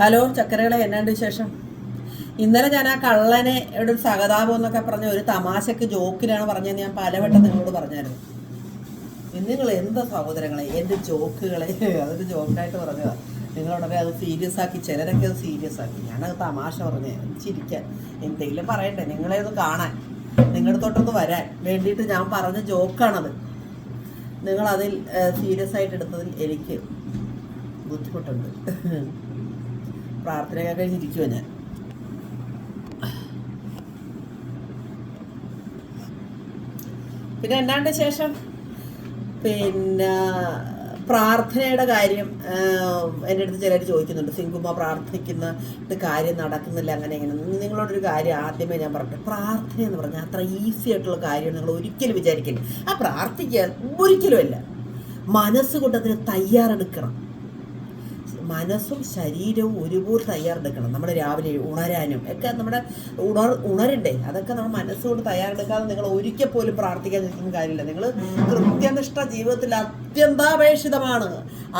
Hello ചക്കരകളെ എന്നാണ്ട് വിശേഷം? ഇന്നലെ ഞാൻ ആ കള്ളനെ ഇവിടെ ഒരു സഹതാപം എന്നൊക്കെ പറഞ്ഞ ഒരു തമാശക്ക് ജോക്കിനാണ് പറഞ്ഞത് ഞാൻ പലവട്ടം നിങ്ങളോട് പറഞ്ഞായിരുന്നു. നിങ്ങൾ എന്താ സഹോദരങ്ങളെ എന്റെ ജോക്കുകളെ? അതൊരു ജോക്കായിട്ട് പറഞ്ഞതാ. നിങ്ങളോടൊക്കെ അത് സീരിയസ് ആക്കി ചിലരൊക്കെ അത് സീരിയസ് ആക്കി. ഞാനത് തമാശ പറഞ്ഞേ ചിരിക്കാൻ എന്തെങ്കിലും പറയട്ടെ നിങ്ങളെ ഒന്ന് കാണാൻ നിങ്ങളുടെ തൊട്ടൊന്ന് വരാൻ വേണ്ടിയിട്ട് ഞാൻ പറഞ്ഞ ജോക്കാണത്. നിങ്ങളതിൽ സീരിയസ് ആയിട്ട് എടുത്തതിൽ എനിക്ക് ബുദ്ധിമുട്ടുണ്ട്. പ്രാർത്ഥനയൊക്കെ കഴിഞ്ഞിരിക്കുമോ ഞാൻ. പിന്നെ എന്നാണ്ട് ശേഷം? പിന്നെ പ്രാർത്ഥനയുടെ കാര്യം എന്റെ അടുത്ത് ചിലർ ചോദിക്കുന്നുണ്ട്. സിങ്കുമ്മ പ്രാർത്ഥിക്കുന്ന കാര്യം നടക്കുന്നില്ല അങ്ങനെ ഇങ്ങനെ. നിങ്ങളോടൊരു കാര്യം ആദ്യമേ ഞാൻ പറഞ്ഞു പ്രാർത്ഥന എന്ന് പറഞ്ഞാൽ അത്ര ഈസി ആയിട്ടുള്ള കാര്യം നിങ്ങൾ ഒരിക്കലും വിചാരിക്കില്ല ആ പ്രാർത്ഥിക്കാൻ ഒരിക്കലും അല്ല. മനസ്സുകൊണ്ട് അതിന് തയ്യാറെടുക്കണം. മനസ്സും ശരീരവും ഒരുപോലെ തയ്യാറെടുക്കണം. നമ്മൾ രാവിലെ ഉണരാനും ഒക്കെ നമ്മുടെ ഉണർ ഉണരണ്ടേ? അതൊക്കെ നമ്മൾ മനസ്സുകൊണ്ട് തയ്യാറെടുക്കാതെ നിങ്ങൾ ഒരിക്കൽ പോലും പ്രാർത്ഥിക്കാൻ നിൽക്കുന്ന കാര്യമില്ല. നിങ്ങൾ കൃത്യനിഷ്ഠ ജീവിതത്തിൽ അത്യന്താപേക്ഷിതമാണ്.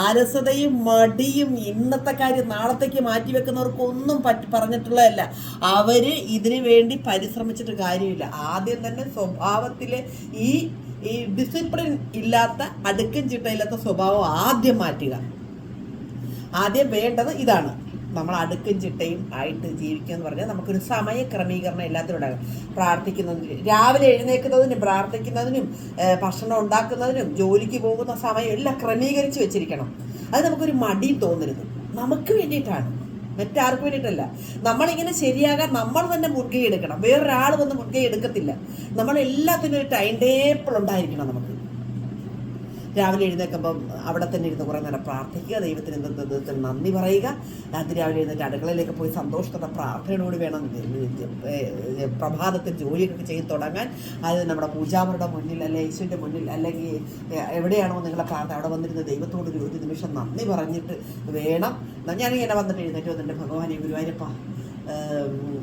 അലസതയും മടിയും ഇന്നത്തെ കാര്യം നാളത്തേക്ക് മാറ്റി വെക്കുന്നവർക്കൊന്നും പറ്റി പറഞ്ഞിട്ടുള്ളതല്ല. അവർ ഇതിനു വേണ്ടി പരിശ്രമിച്ചിട്ട് കാര്യമില്ല. ആദ്യം തന്നെ സ്വഭാവത്തിലെ ഈ ഈ ഡിസിപ്ലിൻ ഇല്ലാത്ത അടുക്കും ചിട്ടയില്ലാത്ത സ്വഭാവം ആദ്യം മാറ്റുക. ആദ്യം വേണ്ടത് ഇതാണ്. നമ്മൾ അടുക്കും ചിട്ടയും ആയിട്ട് ജീവിക്കുക എന്ന് പറഞ്ഞാൽ നമുക്കൊരു സമയ ക്രമീകരണം എല്ലാത്തിനും ഉണ്ടാകും പ്രാർത്ഥിക്കുന്നതിന് രാവിലെ എഴുന്നേൽക്കുന്നതിനും പ്രാർത്ഥിക്കുന്നതിനും ഭക്ഷണം ഉണ്ടാക്കുന്നതിനും ജോലിക്ക് പോകുന്ന സമയം എല്ലാം ക്രമീകരിച്ച് വെച്ചിരിക്കണം. അത് നമുക്കൊരു മടി തോന്നരുത്. നമുക്ക് വേണ്ടിയിട്ടാണ്. മറ്റാർക്കും വേണ്ടിയിട്ടല്ല. നമ്മളിങ്ങനെ ശരിയാകാൻ നമ്മൾ തന്നെ മുൻകൈ എടുക്കണം. വേറൊരാൾ വന്ന് മുൻകൈ എടുക്കത്തില്ല. നമ്മൾ എല്ലാത്തിനും ഒരു ടൈം ടേബിൾ ഉണ്ടായിരിക്കണം നമുക്ക്. രാവിലെ എഴുന്നേൽക്കുമ്പം അവിടെ തന്നെ ഇരുന്ന് കുറേ നേരം പ്രാർത്ഥിക്കുക ദൈവത്തിന് ദിവസത്തിൽ നന്ദി പറയുക. രാത്രി രാവിലെ എഴുന്നേറ്റ് അടുക്കളയിലേക്ക് പോയി സന്തോഷത്തോടെ പ്രാർത്ഥനയോട് വേണം. പ്രഭാതത്തിൽ ജോലിയൊക്കെ ചെയ്ത് തുടങ്ങാൻ അത് നമ്മുടെ പൂജാമുരുടെ മുന്നിൽ അല്ലെ യേശുവിന്റെ മുന്നിൽ അല്ലെങ്കിൽ എവിടെയാണോ നിങ്ങളെ പ്രാർത്ഥന അവിടെ വന്നിരുന്ന ദൈവത്തോട് ഒരു നിമിഷം നന്ദി പറഞ്ഞിട്ട് വേണം. ഞാൻ ഇങ്ങനെ വന്നിട്ട് എഴുന്നേറ്റ് വന്നിട്ട് ഭഗവാനെ ഗുരുവായൂരപ്പ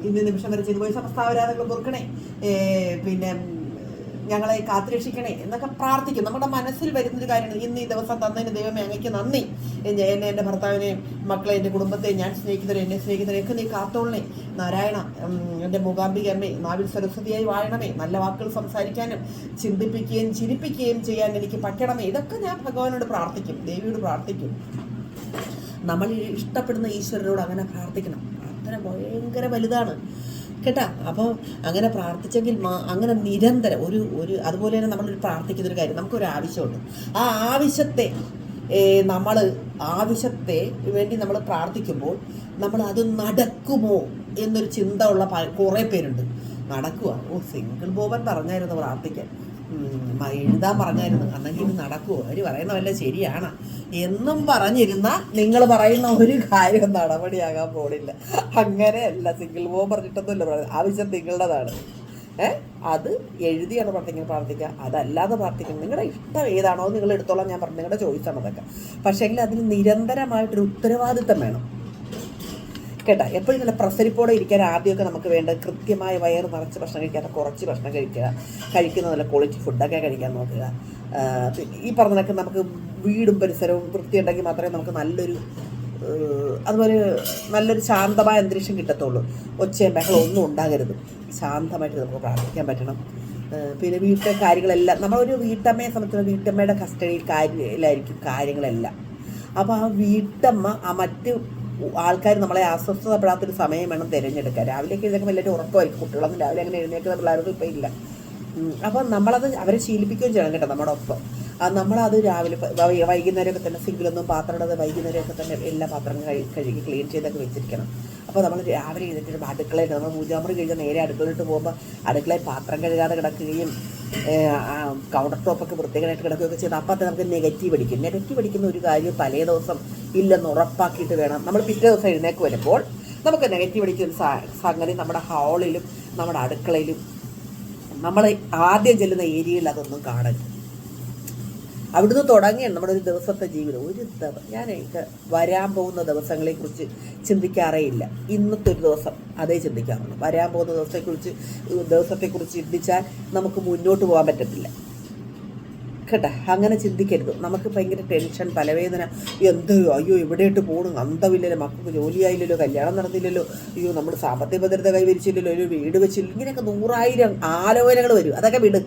ഇന്ന് നിമിഷം വരെ ചെയ്തു പോയി സമസ്താവരാധകൾ പൊറുക്കണേ. പിന്നെ ഞങ്ങളെ കാത്തുരക്ഷിക്കണേ എന്നൊക്കെ പ്രാർത്ഥിക്കും നമ്മുടെ മനസ്സിൽ വരുന്നൊരു കാര്യമാണ് ഇന്ന് ഈ ദിവസം തന്നതിന് ദൈവമേ അങ്ങയ്ക്ക് നന്ദി. എന്നെ എന്റെ ഭർത്താവിനെയും മക്കളെ എന്റെ കുടുംബത്തെ ഞാൻ സ്നേഹിക്കുന്നവരെ എന്നെ സ്നേഹിക്കുന്നവരെയൊക്കെ നീ കാത്തോളണേ. നാരായണ എന്റെ മൂകാംബിക അമ്മേ നാവിൽ സരസ്വതിയായി വാഴണമേ. നല്ല വാക്കുകൾ സംസാരിക്കാനും ചിന്തിപ്പിക്കുകയും ചിരിപ്പിക്കുകയും ചെയ്യാൻ എനിക്ക് പറ്റണമേ. ഇതൊക്കെ ഞാൻ ഭഗവാനോട് പ്രാർത്ഥിക്കും ദേവിയോട് പ്രാർത്ഥിക്കും. നമ്മൾ ഇഷ്ടപ്പെടുന്ന ഈശ്വരനോട് അങ്ങനെ പ്രാർത്ഥിക്കണം. പ്രാർത്ഥന ഭയങ്കര വലുതാണ്. കേട്ടാ? അപ്പോൾ അങ്ങനെ പ്രാർത്ഥിച്ചെങ്കിൽ അങ്ങനെ നിരന്തരം ഒരു ഒരു അതുപോലെ തന്നെ നമ്മളൊരു പ്രാർത്ഥിക്കുന്ന ഒരു കാര്യം നമുക്കൊരു ആവശ്യമുണ്ട്. ആ ആവശ്യത്തെ നമ്മൾ ആവശ്യത്തെ വേണ്ടി നമ്മൾ പ്രാർത്ഥിക്കുമ്പോൾ നമ്മൾ അത് നടക്കുമോ എന്നൊരു ചിന്ത ഉള്ള കുറേ പേരുണ്ട്. നടക്കുക ഓ സിംഗിൾ ബോബൻ പറഞ്ഞായിരുന്നു പ്രാർത്ഥിക്കാൻ. എഴുതാൻ പറഞ്ഞായിരുന്നു. അന്നെങ്കിൽ ഇത് നടക്കുമോ അവർ പറയുന്ന വല്ല ശരിയാണ്. എന്നും പറഞ്ഞിരുന്ന നിങ്ങൾ പറയുന്ന ഒരു കാര്യം നടപടിയാകാൻ പോണില്ല. അങ്ങനെയല്ല. സിംഗിൾ ബോബൻ പറഞ്ഞിട്ടൊന്നുമില്ല. പറയുന്നത് ആവശ്യം നിങ്ങളുടേതാണ്. ഏഹ് അത് എഴുതിയാണ് പ്രാർത്ഥിക്കുന്നത് പ്രാർത്ഥിക്കുക. അതല്ലാതെ പ്രാർത്ഥിക്കുന്നത് നിങ്ങളുടെ ഇഷ്ടം ഏതാണോ നിങ്ങൾ എടുത്തോളാം ഞാൻ പറഞ്ഞു നിങ്ങളുടെ ചോയ്സാണ് അതൊക്കെ. പക്ഷേങ്കിൽ അതിന് നിരന്തരമായിട്ടൊരു ഉത്തരവാദിത്തം വേണം. കേട്ടോ. എപ്പോഴും നല്ല പ്രസരിപ്പോടെ ഇരിക്കാൻ ആദ്യമൊക്കെ നമുക്ക് വേണ്ട കൃത്യമായ വയറ് നിറച്ച് ഭക്ഷണം കഴിക്കാത്ത കുറച്ച് ഭക്ഷണം കഴിക്കുക. കഴിക്കുന്ന നല്ല ക്വാളിറ്റി ഫുഡൊക്കെ കഴിക്കാൻ നോക്കുക. ഈ പറഞ്ഞതൊക്കെ നമുക്ക് വീടും പരിസരവും വൃത്തിയുണ്ടെങ്കിൽ മാത്രമേ നമുക്ക് നല്ലൊരു അതുപോലെ നല്ലൊരു ശാന്തമായ അന്തരീക്ഷം കിട്ടത്തുള്ളൂ. ഒച്ചയും ബഹളം ഒന്നും ഉണ്ടാകരുത്. ശാന്തമായിട്ട് നമുക്ക് പ്രാർത്ഥിക്കാൻ പറ്റണം. പിന്നെ വീട്ടിലെ കാര്യങ്ങളെല്ലാം നമ്മളൊരു വീട്ടമ്മയെ സംബന്ധിച്ചിടത്തോളം വീട്ടമ്മയുടെ കസ്റ്റഡിയിൽ കാര്യത്തിലായിരിക്കും കാര്യങ്ങളെല്ലാം. അപ്പോൾ ആ വീട്ടമ്മ ആ മറ്റ് ആൾക്കാർ നമ്മളെ അസ്വസ്ഥതപ്പെടാത്തൊരു സമയം വേണം തിരഞ്ഞെടുക്കാൻ. രാവിലെയൊക്കെ ഇതൊക്കെ എല്ലാവരും ഉറക്കമായിരിക്കും. കുട്ടികളൊന്നും രാവിലെ അങ്ങനെ എഴുന്നേൽക്കുന്ന പിള്ളേരൊന്നും ഇപ്പം ഇല്ല. അപ്പം നമ്മളത് അവരെ ശീലിപ്പിക്കുകയും ചെയ്യണം കേട്ടോ നമ്മുടെ ഒപ്പം നമ്മളത് രാവിലെ വൈകുന്നേരമൊക്കെ തന്നെ സിങ്കിലൊന്നും പാത്രം ഇടാതെ വൈകുന്നേരമൊക്കെ തന്നെ എല്ലാ പാത്രങ്ങളും കഴി കഴുകി ക്ലീൻ ചെയ്തൊക്കെ വെച്ചിരിക്കണം. അപ്പോൾ നമ്മൾ രാവിലെ എഴുന്നേറ്റ് അടുക്കളയിൽ നമ്മൾ പൂജാമുറി കഴിഞ്ഞാൽ നേരെ അടുക്കളയിട്ട് പോകുമ്പോൾ അടുക്കളയിൽ പാത്രം കഴുകാതെ കിടക്കുകയും കൗണ്ടർ ടോപ്പൊക്കെ വൃത്തികളായിട്ട് കിടക്കുകയൊക്കെ ചെയ്ത് അപ്പം നമുക്ക് നെഗറ്റീവ് അടിക്കും. നെഗറ്റീവ് അടിക്കുന്ന ഒരു കാര്യം തലേ ദിവസം ഇല്ലെന്ന് ഉറപ്പാക്കിയിട്ട് വേണം. നമ്മൾ പിറ്റേ ദിവസം എഴുന്നേക്ക് വരുമ്പോൾ നമുക്ക് നെഗറ്റീവ് അടിക്കുന്ന സംഗതി നമ്മുടെ ഹാളിലും നമ്മുടെ അടുക്കളയിലും നമ്മൾ ആദ്യം ചെല്ലുന്ന ഏരിയയിൽ അതൊന്നും കാണരുത്. അവിടുന്ന് തുടങ്ങിയാണ് നമ്മുടെ ഒരു ദിവസത്തെ ജീവിതം. ഒരു ദിവസം ഞാൻ എനിക്ക് വരാൻ പോകുന്ന ദിവസങ്ങളെക്കുറിച്ച് ചിന്തിക്കാറേ ഇല്ല ഇന്നത്തെ ഒരു ദിവസം അതേ ചിന്തിക്കാറുള്ളൂ. വരാൻ പോകുന്ന ദിവസത്തെക്കുറിച്ച് ദിവസത്തെക്കുറിച്ച് ചിന്തിച്ചാൽ നമുക്ക് മുന്നോട്ട് പോകാൻ പറ്റത്തില്ല. കേട്ടെ അങ്ങനെ ചിന്തിക്കരുത്. നമുക്ക് ഭയങ്കര ടെൻഷൻ തലവേദന. എന്ത് അയ്യോ എവിടെയിട്ട് പോകണം അന്തമില്ലല്ലോ. മക്കൾക്ക് ജോലിയായില്ലല്ലോ കല്യാണം നടന്നില്ലല്ലോ. അയ്യോ നമ്മൾ സാമ്പത്തിക ഭദ്രത കൈവരിച്ചില്ലല്ലോ. ഒരു വീട് വെച്ചില്ല. ഇങ്ങനെയൊക്കെ നൂറായിരം ആലോചനകൾ വരും. അതൊക്കെ വിട്.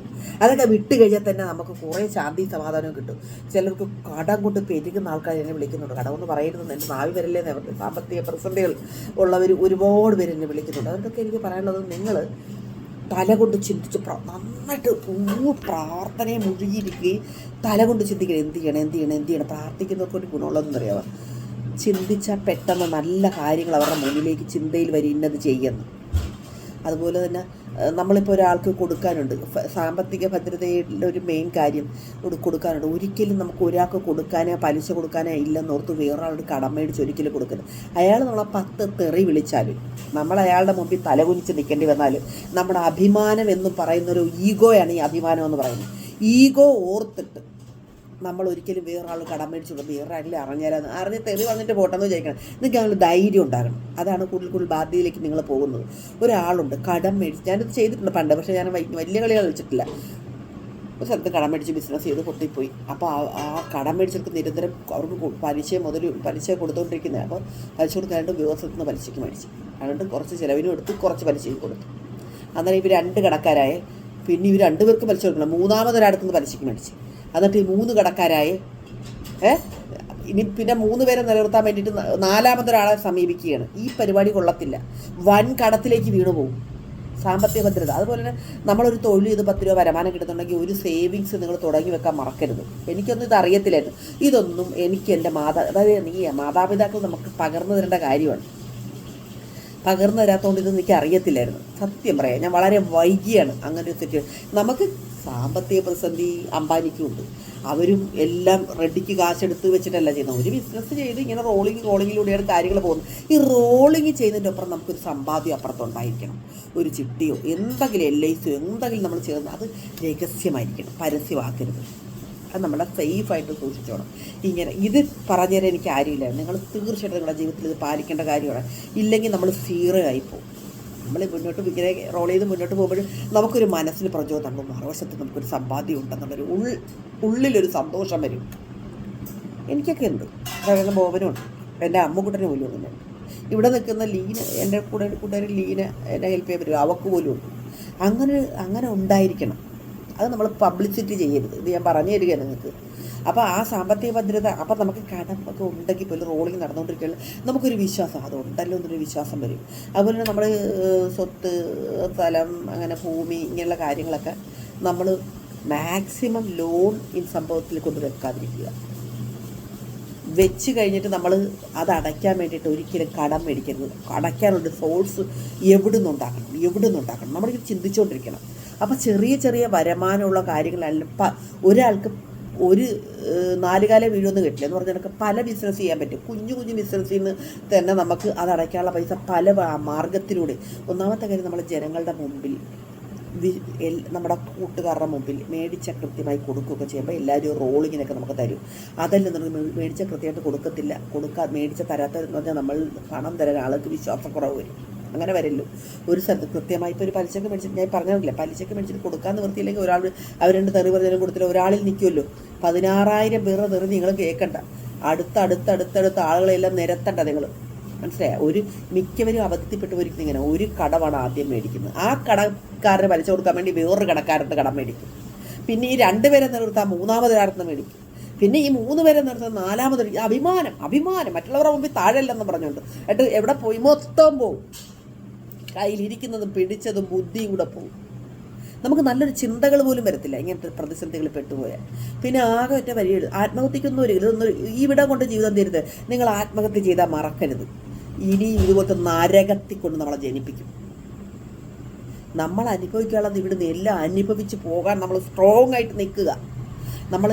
അതൊക്കെ വിട്ട് കഴിഞ്ഞാൽ തന്നെ നമുക്ക് കുറേ ശാന്തി സമാധാനവും കിട്ടും. ചിലർക്ക് കടം കൊണ്ട് പെരുകുന്ന ആൾക്കാർ എന്നെ വിളിക്കുന്നുണ്ട്. കടമെന്ന് പറയരുതെന്ന് എന്റെ നാവി വരല്ലേ നേരത്തെ സാമ്പത്തിക പ്രതിസന്ധികൾ ഉള്ളവർ ഒരുപാട് പേര് എന്നെ വിളിക്കുന്നുണ്ട്. അതൊക്കെ എനിക്ക് പറയാനുള്ളത് നിങ്ങൾ തല കൊണ്ട് ചിന്തിച്ച് നന്നായിട്ട് പൂ പ്രാർത്ഥനയെ മുഴുകിയിരിക്കുകയും തലകൊണ്ട് ചിന്തിക്കണം എന്ത് ചെയ്യണം എന്ത് ചെയ്യണം എന്ത് ചെയ്യണം? പ്രാർത്ഥിക്കുന്നവർക്ക് ഒരു ഗുണമുള്ളതെന്ന് അറിയാമോ ചിന്തിച്ചാൽ പെട്ടെന്ന് നല്ല കാര്യങ്ങൾ അവരുടെ മുന്നിലേക്ക് ചിന്തയിൽ വരും ഇന്നത് ചെയ്യുന്നു. അതുപോലെ തന്നെ നമ്മളിപ്പോൾ ഒരാൾക്ക് കൊടുക്കാനുണ്ട്. സാമ്പത്തിക ഭദ്രതയുടെ ഒരു മെയിൻ കാര്യം കൊടുക്കാനുണ്ട്. ഒരിക്കലും നമുക്ക് ഒരാൾക്ക് കൊടുക്കാനോ പലിശ കൊടുക്കാനോ ഇല്ലെന്നോർത്ത് വേറൊരാളോട് കടം മേടിച്ച് ഒരിക്കലും കൊടുക്കരുത്. അയാൾ നമ്മളെ പത്ത് തെറി വിളിച്ചാലും നമ്മൾ അയാളുടെ മുമ്പിൽ തലകുനിച്ച് നിൽക്കേണ്ടി വന്നാൽ നമ്മുടെ അഭിമാനം എന്ന് പറയുന്ന ഒരു ഈഗോയാണ് ഈ അഭിമാനം എന്ന് പറയുന്നത്. ഈഗോ ഓർത്തിട്ട് നമ്മൾ ഒരിക്കലും വേറൊരാൾ കടം മേടിച്ചു കൊടുക്കും വേറെ ആരെങ്കിലും അറിഞ്ഞാലെന്ന് അറിഞ്ഞ് തെറി വന്നിട്ട് പോട്ടെന്ന് വിചാരിക്കണം. നിങ്ങൾക്ക് അങ്ങനെ ധൈര്യം ഉണ്ടാകണം. അതാണ് കൂടുതൽ കൂടുതൽ ബാധ്യതയിലേക്ക് നിങ്ങൾ പോകുന്നത്. ഒരാളുണ്ട് കടം മേടിച്ച് ഞാനിത് ചെയ്തിട്ടുണ്ട് പണ്ട് പക്ഷേ ഞാൻ വലിയ കളികൾ കളിച്ചിട്ടില്ല. ഒരു സ്ഥലത്ത് കടം മേടിച്ച് ബിസിനസ് ചെയ്ത് പൊട്ടിപ്പോയി. അപ്പോൾ ആ കടം മേടിച്ചവർക്ക് നിരന്തരം അവർക്ക് പലിശ മുതൽ പലിശ കൊടുത്തുകൊണ്ടിരിക്കുന്നത് അപ്പോൾ പലിശ കൊടുക്കാണ്ട് ദിവസത്തിൽ നിന്ന് പലിശയ്ക്ക് മേടിച്ചു. അതുകൊണ്ട് കുറച്ച് ചിലവിനും എടുത്ത് കുറച്ച് പലിശയ്ക്ക് കൊടുത്തു. അന്നേരം ഇവർ രണ്ട് കടക്കാരായ പിന്നെ ഇവർ രണ്ടുപേർക്ക് പലിശ കൊടുക്കണം. മൂന്നാമതൊരാടത്തുനിന്ന് പലിശയ്ക്ക് മേടിച്ചു. എന്നിട്ട് ഈ മൂന്ന് കടക്കാരായി. ഏ? ഇനി പിന്നെ മൂന്ന് പേരെ നിലനിർത്താൻ വേണ്ടിയിട്ട് നാലാമതൊരാളെ സമീപിക്കുകയാണ്. ഈ പരിപാടി കൊള്ളത്തില്ല. വൻ കടത്തിലേക്ക് വീണു പോകും സാമ്പത്തിക ഭദ്രത. അതുപോലെ തന്നെ നമ്മളൊരു തൊഴിൽ ചെയ്ത് പത്ത് രൂപ വരുമാനം കിട്ടുന്നുണ്ടെങ്കിൽ ഒരു സേവിങ്സ് നിങ്ങൾ തുടങ്ങി വെക്കാൻ മറക്കരുത്. എനിക്കൊന്നും ഇത് അറിയത്തില്ലായിരുന്നു. ഇതൊന്നും എനിക്ക് എന്റെ മാതാ അതായത് നീ മാതാപിതാക്കൾ നമുക്ക് പകർന്നു തരേണ്ട കാര്യമാണ്. പകർന്നു തരാത്തതുകൊണ്ട് ഇതൊന്നും എനിക്ക് അറിയത്തില്ലായിരുന്നു. സത്യം പറയാം. ഞാൻ വളരെ വൈകിയാണ് അങ്ങനെ ഒരു സിറ്റുവേഷൻ നമുക്ക് സാമ്പത്തിക പ്രതിസന്ധി അംബാനിക്കുമുണ്ട് അവരും എല്ലാം റെഡിക്ക് കാശെടുത്ത് വെച്ചിട്ടല്ല ചെയ്യുന്നത്. ഒരു ബിസിനസ് ചെയ്ത് ഇങ്ങനെ റോളിങ് റോളിങ്ങിലൂടെയാണ് കാര്യങ്ങൾ പോകുന്നത്. ഈ റോളിങ് ചെയ്യുന്നതിന്റെ ഒപ്പം നമുക്കൊരു സമ്പാദ്യം അപ്പുറത്തുണ്ടായിരിക്കണം ഒരു ചിട്ടിയോ എന്തെങ്കിലും എൽ ഐ സിയോ എന്തെങ്കിലും നമ്മൾ ചേർന്ന് അത് രഹസ്യമായിരിക്കണം. പരസ്യമാക്കരുത്. അത് നമ്മളെ സേഫായിട്ട് സൂക്ഷിച്ചോണം. ഇങ്ങനെ ഇത് പറഞ്ഞുതരാൻ എനിക്ക് ആരുമില്ല. നിങ്ങൾ തീർച്ചയായിട്ടും നിങ്ങളുടെ ജീവിതത്തിൽ ഇത് പാലിക്കേണ്ട കാര്യമാണ്. ഇല്ലെങ്കിൽ നമ്മൾ സീറോ ആയിപ്പോവും നമ്മൾ മുന്നോട്ട് ഇങ്ങനെ റോൾ ചെയ്ത് മുന്നോട്ട് പോകുമ്പോഴും നമുക്കൊരു മനസ്സിന് പ്രചോദനം മറുവശത്ത് നമുക്കൊരു സമ്പാദ്യം ഉണ്ടെന്നുള്ളൊരു ഉൾ ഉള്ളിലൊരു സന്തോഷം വരും. എനിക്കൊക്കെ ഉണ്ട്. അതായത് ബോബനുണ്ട്. എന്റെ അമ്മക്കുട്ടന് പോലും അങ്ങനെ. ഇവിടെ നിൽക്കുന്ന ലീന എന്റെ കൂടെ കൂട്ടുകാരി ലീന എന്നെ ഹെൽപ്പ് ചെയ്യാൻ പറ്റും. അവക്ക് പോലും ഉണ്ട്. അങ്ങനെ അങ്ങനെ ഉണ്ടായിരിക്കണം. അത് നമ്മൾ പബ്ലിസിറ്റി ചെയ്യരുത്. ഇത് ഞാൻ പറഞ്ഞു തരികയാണ് നിങ്ങൾക്ക്. അപ്പോൾ ആ സാമ്പത്തിക ഭദ്രത അപ്പോൾ നമുക്ക് കടം ഒക്കെ ഉണ്ടെങ്കിൽ പോലും റോളിങ് നടന്നുകൊണ്ടിരിക്കുകയാണ്. നമുക്കൊരു വിശ്വാസം അതുണ്ടല്ലോ എന്നൊരു വിശ്വാസം വരും. അതുപോലെ തന്നെ നമ്മൾ സ്വത്ത് സ്ഥലം അങ്ങനെ ഭൂമി ഇങ്ങനെയുള്ള കാര്യങ്ങളൊക്കെ നമ്മൾ മാക്സിമം ലോൺ ഈ സംഭവത്തിൽ കൊണ്ട് വെക്കാതിരിക്കുക. വെച്ച് കഴിഞ്ഞിട്ട് നമ്മൾ അത് അടയ്ക്കാൻ വേണ്ടിയിട്ട് ഒരിക്കലും കടം മേടിക്കരുത്. അടയ്ക്കാനുള്ള സോഴ്സ് എവിടെ നിന്നുണ്ടാക്കണം എവിടെ നിന്നുണ്ടാക്കണം നമ്മളിങ്ങനെ ചിന്തിച്ചുകൊണ്ടിരിക്കണം അപ്പോൾ ചെറിയ ചെറിയ വരുമാനമുള്ള കാര്യങ്ങളല്ല ഒരാൾക്ക് ഒരു നാലുകാല വീഴൊന്നും കിട്ടില്ല. എന്ന് പറഞ്ഞാൽ നമുക്ക് പല ബിസിനസ് ചെയ്യാൻ പറ്റും. കുഞ്ഞു കുഞ്ഞു ബിസിനസ്സിൽ നിന്ന് തന്നെ നമുക്ക് അത് അടയ്ക്കാനുള്ള പൈസ പല മാർഗത്തിലൂടെ. ഒന്നാമത്തെ കാര്യം നമ്മൾ ജനങ്ങളുടെ മുമ്പിൽ നമ്മുടെ കൂട്ടുകാരുടെ മുമ്പിൽ മേടിച്ച കൃത്യമായി കൊടുക്കുകയൊക്കെ ചെയ്യുമ്പോൾ എല്ലാവരും റോളിങ്ങിനൊക്കെ നമുക്ക് തരും. അതല്ല നമുക്ക് മേടിച്ച കൃത്യമായിട്ട് കൊടുക്കത്തില്ല. കൊടുക്കാ മേടിച്ച തരാത്തതെന്ന് പറഞ്ഞാൽ നമ്മൾ പണം തരാൻ ആൾക്ക് വിശ്വാസക്കുറവ് വരും. അങ്ങനെ വരല്ലോ. ഒരു സ്ഥലത്ത് കൃത്യമായി ഇപ്പോൾ ഒരു പലിശക്ക് മേടിച്ചിട്ട് ഞാൻ പറഞ്ഞില്ല പലിശക്ക് മേടിച്ചിട്ട് കൊടുക്കാൻ നിവൃത്തിയില്ലെങ്കിൽ ഒരാൾ അവർ രണ്ട് തെറി പറഞ്ഞാലും കൊടുത്തില്ല. ഒരാളിൽ നിൽക്കുമല്ലോ പതിനാറായിരം പേരുടെ തെറി നിങ്ങൾ കേൾക്കണ്ട. അടുത്ത അടുത്ത അടുത്തടുത്ത ആളുകളെല്ലാം നിരത്തണ്ട നിങ്ങൾ. മനസ്സിലായ? ഒരു മിക്കവരും അബദ്ധത്തിപ്പെട്ട് പോയിരിക്കുന്നത് ഇങ്ങനെ ഒരു കടമാണ് ആദ്യം മേടിക്കുന്നത്. ആ കടക്കാരന് വലിച്ചു കൊടുക്കാൻ വേണ്ടി വേറൊരു കടക്കാരന്റെ കടം മേടിക്കും. പിന്നെ ഈ രണ്ടുപേരെ നിർത്താൻ മൂന്നാമതൊരാടുന്ന് മേടിക്കും. പിന്നെ ഈ മൂന്ന് പേരെ നിർത്താൻ നാലാമത് അഭിമാനം അഭിമാനം. മറ്റുള്ളവരുടെ മുമ്പിൽ താഴെയല്ലെന്ന് പറഞ്ഞുകൊണ്ട്. എന്നിട്ട് എവിടെ പോയി? മൊത്തം പോവും. കയ്യിലിരിക്കുന്നതും പിടിച്ചതും ബുദ്ധിയും കൂടെ പോവും. നമുക്ക് നല്ലൊരു ചിന്തകൾ പോലും വരത്തില്ല ഇങ്ങനത്തെ പ്രതിസന്ധികളിൽ പെട്ടുപോയാൽ. പിന്നെ ആകെ ഒറ്റ വരികൾ ആത്മഹത്യക്കൊന്നും ഒരു ഇതൊന്നും ഈ വിട കൊണ്ട് ജീവിതം തീരുത് നിങ്ങൾ ആത്മഹത്യ ചെയ്താൽ മറക്കരുത്. ഇനി ഇതുപോലത്തെ നരകത്തിൽ കൊണ്ട് നമ്മളെ ജനിപ്പിക്കും. നമ്മൾ അനുഭവിക്കാനുള്ളത് ഇവിടുന്ന് എല്ലാം അനുഭവിച്ച് പോകാൻ നമ്മൾ സ്ട്രോങ് ആയിട്ട് നിൽക്കുക. നമ്മൾ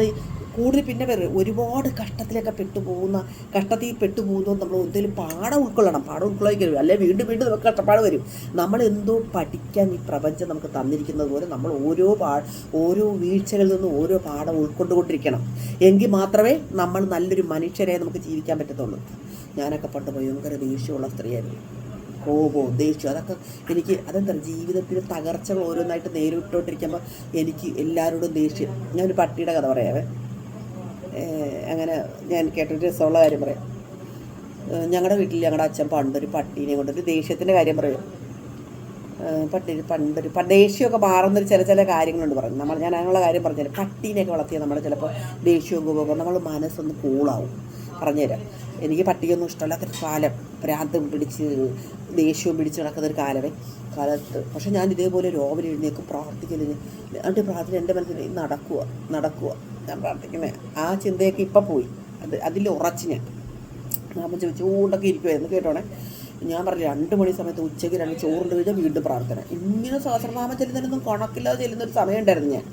കൂടുതൽ പിന്നെ വേറെ ഒരുപാട് കഷ്ടത്തിലൊക്കെ പെട്ടുപോകുന്ന കഷ്ടത്തിൽ പെട്ടുപോകുന്ന നമ്മൾ എന്തെങ്കിലും പാഠം ഉൾക്കൊള്ളണം. പാഠം ഉൾക്കൊള്ളിക്കരുത് അല്ലെ വീണ്ടും വീണ്ടും നമുക്ക് കഷ്ടപ്പാട് വരും. നമ്മൾ എന്തോ പഠിക്കാൻ ഈ പ്രപഞ്ചം നമുക്ക് തന്നിരിക്കുന്നത് പോലെ നമ്മൾ ഓരോ പാ ഓരോ വീഴ്ചകളിൽ നിന്നും ഓരോ പാഠം ഉൾക്കൊണ്ടുകൊണ്ടിരിക്കണം. എങ്കിൽ മാത്രമേ നമ്മൾ നല്ലൊരു മനുഷ്യരെ നമുക്ക് ജീവിക്കാൻ പറ്റത്തുള്ളൂ. ഞാനൊക്കെ പണ്ട് ഭയങ്കര ദേഷ്യമുള്ള സ്ത്രീയായിരുന്നു. കോപവും ദേഷ്യം അതൊക്കെ എനിക്ക് അതെന്താ ജീവിതത്തിൽ തകർച്ചകൾ ഓരോന്നായിട്ട് നേരിട്ടോണ്ടിരിക്കുമ്പോൾ എനിക്ക് എല്ലാവരോടും ദേഷ്യം. ഞാനൊരു പട്ടിയുടെ കഥ പറയാവേ. അങ്ങനെ ഞാൻ കേട്ടൊരു രസമുള്ള കാര്യം പറയാം. ഞങ്ങളുടെ വീട്ടിൽ ഞങ്ങളുടെ അച്ഛൻ പണ്ടൊരു പട്ടീനെ കൊണ്ടൊരു ദേഷ്യത്തിന്റെ കാര്യം പറയും. പട്ടി പണ്ടൊരു ദേഷ്യമൊക്കെ മാറുന്നൊരു ചില ചില കാര്യങ്ങളുണ്ട് പറഞ്ഞു നമ്മൾ ഞാൻ അങ്ങനെയുള്ള കാര്യം പറഞ്ഞു പട്ടീനെയൊക്കെ വളർത്തിയാൽ നമ്മൾ ചിലപ്പോൾ ദേഷ്യവും കോപമൊക്കെ നമ്മൾ മനസ്സൊന്ന് കൂളാവും പറഞ്ഞുതരാം. എനിക്ക് പട്ടിയൊന്നും ഇഷ്ടമല്ലാത്തൊരു കാലം. പ്രാന്തം പിടിച്ച് ദേഷ്യവും പിടിച്ച് നടക്കുന്ന ഒരു കാലമേ. കാലത്ത്. പക്ഷേ ഞാൻ ഇതേപോലെ രാവിലെ എഴുന്നേക്കും പ്രാർത്ഥിക്കലിന് എന്നിട്ട് പ്രാർത്ഥന എന്റെ മനസ്സിൽ നടക്കുക നടക്കുക ഞാൻ പ്രാർത്ഥിക്കുന്നത് ആ ചിന്തയൊക്കെ ഇപ്പം പോയി. അത് അതിൽ ഉറച്ച് ഞാൻ. അപ്പം ചോദിച്ചുകൊണ്ടൊക്കെ ഇരിക്കുമായിരുന്നു കേട്ടോണേ? ഞാൻ പറഞ്ഞു രണ്ട് മണി സമയത്ത് ഉച്ചയ്ക്ക് രണ്ട് ചോറിന്റെ വീട് വീണ്ടും പ്രാർത്ഥന. ഇങ്ങനെ സഹസ്രനാമ ചെല്ലുന്നതിനൊന്നും കണക്കില്ലാതെ ചെല്ലുന്ന ഒരു സമയം ഉണ്ടായിരുന്നു ഞാൻ.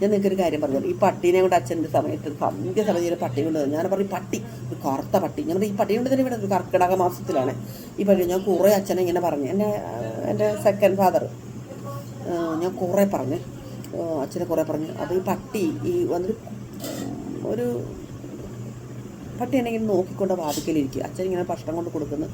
ഞാൻ നിങ്ങൾക്കൊരു കാര്യം പറഞ്ഞു. ഈ പട്ടീനെ കൊണ്ട് അച്ഛന്റെ സമയത്ത് സന്ധ്യ സമയത്ത് ഒരു പട്ടി കൊണ്ട് ഞാൻ പറഞ്ഞു പട്ടി ഒരു കറുത്ത പട്ടി. ഞാൻ ഈ പട്ടി കൊണ്ട് തന്നെ ഇവിടെ കർക്കിടക മാസത്തിലാണ്. ഈ പട്ടി ഞാൻ കുറേ അച്ഛനെ ഇങ്ങനെ പറഞ്ഞു. എന്റെ എന്റെ സെക്കൻഡ് ഫാദർ ഞാൻ കുറേ പറഞ്ഞു. അച്ഛനെ കുറേ പറഞ്ഞു. അപ്പോൾ ഈ പട്ടി ഈ വന്നൊരു ഒരു പട്ടി എന്നെ ഇങ്ങനെ നോക്കിക്കൊണ്ട് വാതിക്കലിരിക്കുക. അച്ഛൻ ഇങ്ങനെ ഭക്ഷണം കൊണ്ട് കൊടുക്കുന്നു.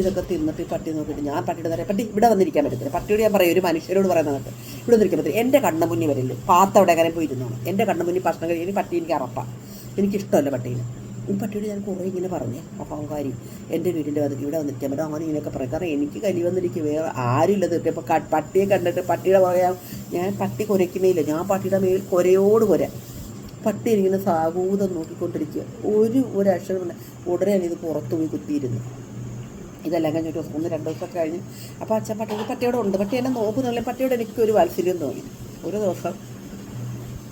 ഇതൊക്കെ തിന്നിട്ട് ഈ പട്ടി നോക്കിയിട്ട് ഞാൻ പട്ടിയുടെ നേരെ പട്ടി ഇവിടെ വന്നിരിക്കാൻ പറ്റത്തില്ല. പട്ടിയോട് ഞാൻ പറയും ഒരു മനുഷ്യരോട് പറയുന്നത് ഇവിടെ വന്നിരിക്കാൻ പറ്റില്ല എന്റെ കണ്ണ മുന്നിൽ വരില്ല? പാത്ത അവിടെ അങ്ങനെ പോയിരുന്നാണ് എന്റെ കണ്ണ മുന്നിൽ ഭക്ഷണം കഴിഞ്ഞാൽ പട്ടി എനിക്ക് അറപ്പാണ് എനിക്കിഷ്ടമല്ല പട്ടീനെ. ഈ പട്ടിയോട് ഞാൻ കുറേ ഇങ്ങനെ പറഞ്ഞു. അഹങ്കാരി എന്റെ വീടിന്റെ വാതിക്ക് ഇവിടെ വന്നിട്ട് പറ്റും. അങ്ങനെ ഇങ്ങനെയൊക്കെ പറയും കാരണം എനിക്ക് കലി വന്നിരിക്കും വേറെ ആരുമില്ല തീർച്ചയായും ഇപ്പോൾ പട്ടിയെ കണ്ടിട്ട് പട്ടിയുടെ പറയാം ഞാൻ പട്ടി കുരയ്ക്കുന്നേയില്ല. ഞാൻ പട്ടിയുടെ മേൽ കുരയോട് കുര. പട്ടി ഇങ്ങനെ സാഹൂതം നോക്കിക്കൊണ്ടിരിക്കുക. ഒരു ഒരു ഇല്ല. ഉടനെ ഇത് പുറത്തു പോയി കുത്തിയിരുന്നു. ഇതെല്ലാം കഴിഞ്ഞ് ഒരു ദിവസം ഒന്ന് രണ്ട് ദിവസമൊക്കെ കഴിഞ്ഞ്. അപ്പോൾ അച്ഛൻ പട്ടി പട്ടിയോടെ ഉണ്ട്. പട്ടി എന്നെ നോക്കുന്നില്ല പട്ടിയോട് എനിക്കൊരു വാത്സല്യം തോന്നി. ഒരു ദിവസം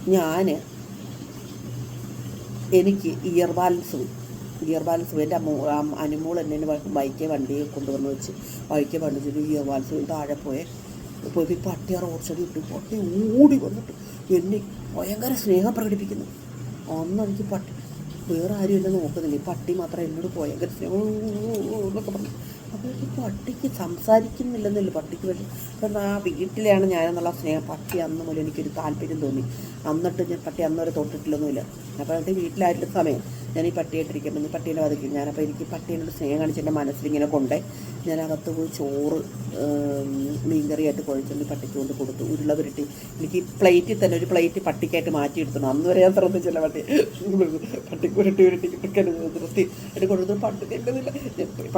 ഞാൻ എനിക്ക് ഇയർ ബാലൻസ് പോയി ഇയർ ബാലൻസ് പോയി എന്റെ അമ്മ അനുമോൾ എന്നെ ബൈക്കെ വണ്ടി കൊണ്ടുവന്ന് വെച്ച് ബൈക്കെ വണ്ടി വെച്ചിട്ട് ഇയർ ബാലൻസ് പോയി താഴെ പോയെ. പോയി പട്ടി ആ റോഡ് സൈഡിൽ ഇട്ടു. പട്ടി ഓടി വന്നിട്ട്. എന്നെ ഭയങ്കര സ്നേഹം പ്രകടിപ്പിക്കുന്നു. അന്ന് എനിക്ക് പട്ടി വേറെ ആരും എന്നെ നോക്കുന്നില്ല. പട്ടി മാത്രം എന്നോട് ഭയങ്കര സ്നേഹം. എന്നൊക്കെ പറഞ്ഞു. അപ്പോൾ ഈ പട്ടിക്ക് സംസാരിക്കുന്നില്ലെന്നില്ല. പട്ടിക്ക് പക്ഷേ ആ വീട്ടിലാണ് ഞാനെന്നുള്ള സ്നേഹം. പട്ടി അന്ന് മുതൽ എനിക്കൊരു താല്പര്യം തോന്നി. എന്നിട്ട് ഞാൻ പട്ടി അന്നൊരു തൊട്ടിട്ടില്ലൊന്നുമില്ല. അപ്പോൾ എന്റെ വീട്ടിലായിട്ടുള്ള സമയം ഞാൻ ഈ പട്ടിയായിട്ടിരിക്കുമ്പോൾ പട്ടീനെ വധിക്കും. ഞാനപ്പോൾ എനിക്ക് പട്ടീനോട് സ്നേഹം കാണിച്ച് എന്റെ മനസ്സിലിങ്ങനെ കൊണ്ടേ ഞാൻ അകത്ത് പോയി ചോറ് മീൻകറിയായിട്ട് കുഴച്ചുകൊണ്ട് ഈ പട്ടിക്ക് കൊണ്ട് കൊടുത്തു. ഉരുള പുരട്ടി എനിക്ക് പ്ലേറ്റിൽ തന്നെ ഒരു പ്ലേറ്റ് പട്ടിക്കായിട്ട് മാറ്റിയെടുത്തണം അന്ന് വരെ ഞാൻ ശ്രദ്ധിച്ചില്ല പട്ടി പട്ടിക്ക് ഉരുട്ടി ഉരുട്ടി കിടക്കാൻ നിർത്തി. എന്നെ കൊടുത്തു. പട്ടിക്ക് കേൾക്കുന്നില്ല